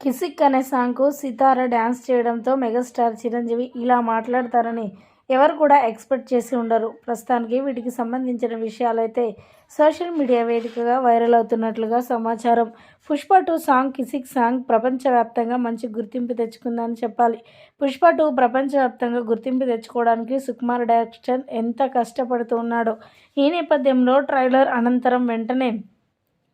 కిసిక్ అనే సాంగ్కు సితార డ్యాన్స్ చేయడంతో మెగాస్టార్ చిరంజీవి ఇలా మాట్లాడతారని ఎవరు కూడా ఎక్స్పెక్ట్ చేసి ఉండరు. ప్రస్తుతానికి వీటికి సంబంధించిన విషయాలైతే సోషల్ మీడియా వేదికగా వైరల్ అవుతున్నట్లుగా సమాచారం. Pushpa two song Kissik song ప్రపంచవ్యాప్తంగా మంచి గుర్తింపు తెచ్చుకుందని చెప్పాలి. పుష్ప టూ ప్రపంచవ్యాప్తంగా గుర్తింపు తెచ్చుకోవడానికి సుకుమార్ డైరెక్షన్ ఎంత కష్టపడుతూ ఉన్నాడో. ఈ నేపథ్యంలో ట్రైలర్ అనంతరం వెంటనే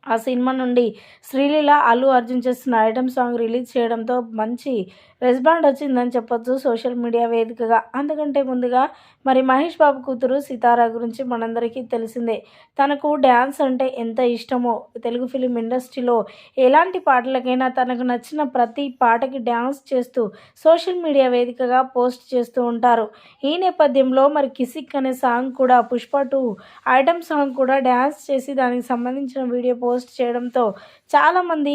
ఆ సినిమా నుండి శ్రీలీల అల్లు అర్జున్ చేస్తున్న ఐటమ్ సాంగ్ రిలీజ్ చేయడంతో మంచి రెస్పాండ్ వచ్చిందని చెప్పొచ్చు సోషల్ మీడియా వేదికగా. అందుకంటే ముందుగా మరి మహేష్ బాబు కూతురు సితారా గురించి మనందరికీ తెలిసిందే. తనకు డ్యాన్స్ అంటే ఎంత ఇష్టమో తెలుగు ఫిలిం ఇండస్ట్రీలో ఎలాంటి పాటలకైనా తనకు నచ్చిన ప్రతి పాటకి డ్యాన్స్ చేస్తూ సోషల్ మీడియా వేదికగా పోస్ట్ చేస్తూ ఉంటారు. ఈ నేపథ్యంలో మరి కిసిక్ అనే సాంగ్ కూడా పుష్ప టూ ఐటమ్ సాంగ్ కూడా డ్యాన్స్ చేసి దానికి సంబంధించిన వీడియో పోస్ట్ చేయడంతో చాలామంది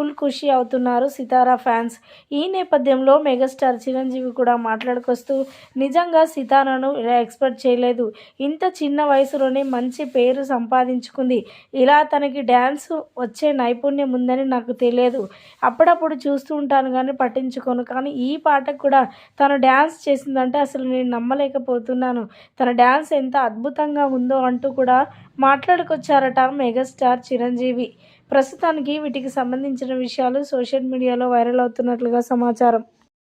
ఫుల్ ఖుషి అవుతున్నారు సితారా ఫ్యాన్స్. ఈ నేపథ్యంలో మెగాస్టార్ చిరంజీవి కూడా మాట్లాడుకొస్తూ నిజంగా సితారాను ఇలా ఎక్స్పెక్ట్ చేయలేదు. ఇంత చిన్న వయసులోనే మంచి పేరు సంపాదించుకుంది. ఇలా తనకి డ్యాన్స్ వచ్చే నైపుణ్యం ఉందని నాకు తెలియదు. అప్పుడప్పుడు చూస్తూ ఉంటాను కానీ పట్టించుకోను. కానీ ఈ పాటకు కూడా తను డ్యాన్స్ చేసిందంటే అసలు నేను నమ్మలేకపోతున్నాను. తన డ్యాన్స్ ఎంత అద్భుతంగా ఉందో అంటూ కూడా మాట్లాడుకొచ్చారట మెగాస్టార్ చిరంజీవి. ప్రస్తుతానికి వీటికి సంబంధించిన విషయాలు సోషల్ మీడియాలో వైరల్ అవుతున్నట్లుగా సమాచారం.